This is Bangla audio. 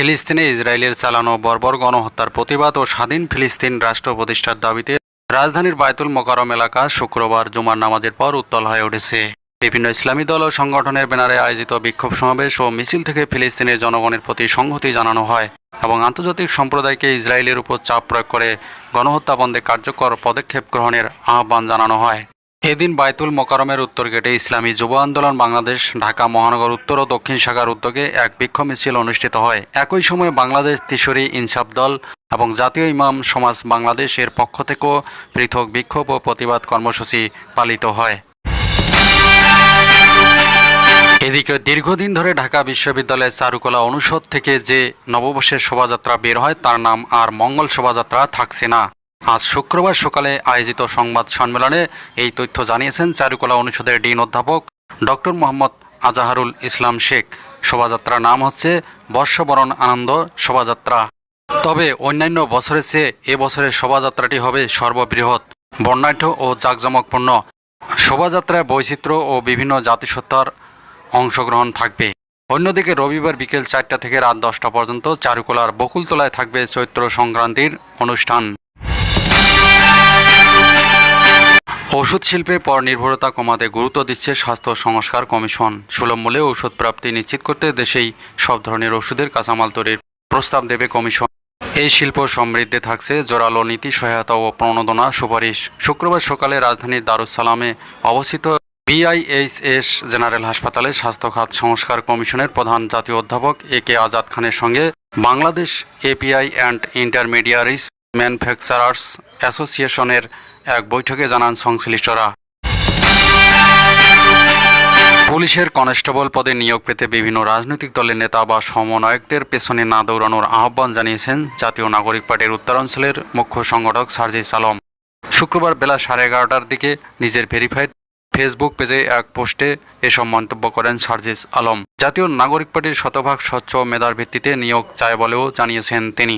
ফিলিস্তিনে ইসরায়েলের চালানো বর্বর গণহত্যার প্রতিবাদ ও স্বাধীন ফিলিস্তিন রাষ্ট্র প্রতিষ্ঠার দাবিতে রাজধানীর বায়তুল মোকারম এলাকা শুক্রবার জুমার নামাজের পর উত্তল হয়ে উঠেছে। বিভিন্ন ইসলামী দল ও সংগঠনের ব্যানারে আয়োজিত বিক্ষোভ সমাবেশ ও মিছিল থেকে ফিলিস্তিনের জনগণের প্রতি সংহতি জানানো হয় এবং আন্তর্জাতিক সম্প্রদায়কে ইসরায়েলের উপর চাপ প্রয়োগ করে গণহত্যা বন্ধে কার্যকর পদক্ষেপ গ্রহণের আহ্বান জানানো হয়। এদিন বায়তুল মোকারমের উত্তর গেটে ইসলামী যুব আন্দোলন বাংলাদেশ, ঢাকা, মহানগর উত্তর ও দক্ষিণ শাখার উদ্যোগে এক বিক্ষোভ মিছিল অনুষ্ঠিত হয়। একই সময় বাংলাদেশ তিশোরী ইনসাফ দল এবং জাতীয় ইমাম সমাজ বাংলাদেশের পক্ষ থেকেও পৃথক বিক্ষোভ ও প্রতিবাদ কর্মসূচি পালিত হয়। এদিকে দীর্ঘদিন ধরে ঢাকা বিশ্ববিদ্যালয়ের চারুকলা অনুষদ থেকে যে নববর্ষের শোভাযাত্রা বের হয়, তার নাম আর মঙ্গল শোভাযাত্রা থাকছে না। আজ শুক্রবার সকালে আয়োজিত সংবাদ সম্মেলনে এই তথ্য জানিয়েছেন চারুকলা অনুষদের ডিন অধ্যাপক ডক্টর মোহাম্মদ আজাহারুল ইসলাম শেখ। শোভাযাত্রার নাম হচ্ছে বর্ষবরণ আনন্দ শোভাযাত্রা। তবে অন্যান্য বছরের চেয়ে এ বছরের শোভাযাত্রাটি হবে সর্ববৃহৎ, বর্ণাঢ্য ও জাঁকজমকপূর্ণ। শোভাযাত্রায় বৈচিত্র্য ও বিভিন্ন জাতিসত্তার অংশগ্রহণ থাকবে। অন্যদিকে রবিবার বিকেল চারটা থেকে রাত দশটা পর্যন্ত চারুকলার বকুলতলায় থাকবে চৈত্র সংক্রান্তির অনুষ্ঠান। ওষুধ শিল্পে পর নির্ভরতা কমাতে গুরুত্ব দিচ্ছে স্বাস্থ্য সংস্কার কমিশন। সুলভ মূল্যে ওষুধ প্রাপ্তি নিশ্চিত করতে দেশেই সব ধরনের ওষুধের কাঁচামাল তৈরির প্রস্তাব দেবে কমিশন। এই শিল্প সমৃদ্ধে থাকছে জোরালো নীতি, সহায়তা ও প্রণোদনা সুপারিশ। শুক্রবার সকালে রাজধানীর দারুসালামে অবস্থিত বিআইএইচএস জেনারেল হাসপাতালে স্বাস্থ্য খাত সংস্কার কমিশনের প্রধান জাতীয় অধ্যাপক এ কে আজাদ খানের সঙ্গে Bangladesh API and intermediaries manufacturers অ্যাসোসিয়েশনের এক বৈঠকে জানান সংশ্লিষ্টরা। পুলিশের কনস্টেবল পদে নিয়োগ পেতে বিভিন্ন রাজনৈতিক দলের নেতা বা সমন্বয়কদের পেছনে না দৌড়ানোর আহ্বান জানিয়েছেন জাতীয় নাগরিক পার্টির উত্তরাঞ্চলের মুখ্য সংগঠক সার্জিস আলম শুক্রবার বেলা সাড়ে এগারোটার দিকে নিজের ভেরিফাইড ফেসবুক পেজে এক পোস্টে এসব মন্তব্য করেন সার্জিস আলম জাতীয় নাগরিক পার্টির শতভাগ স্বচ্ছ মেধার ভিত্তিতে নিয়োগ চায় বলেও জানিয়েছেন তিনি।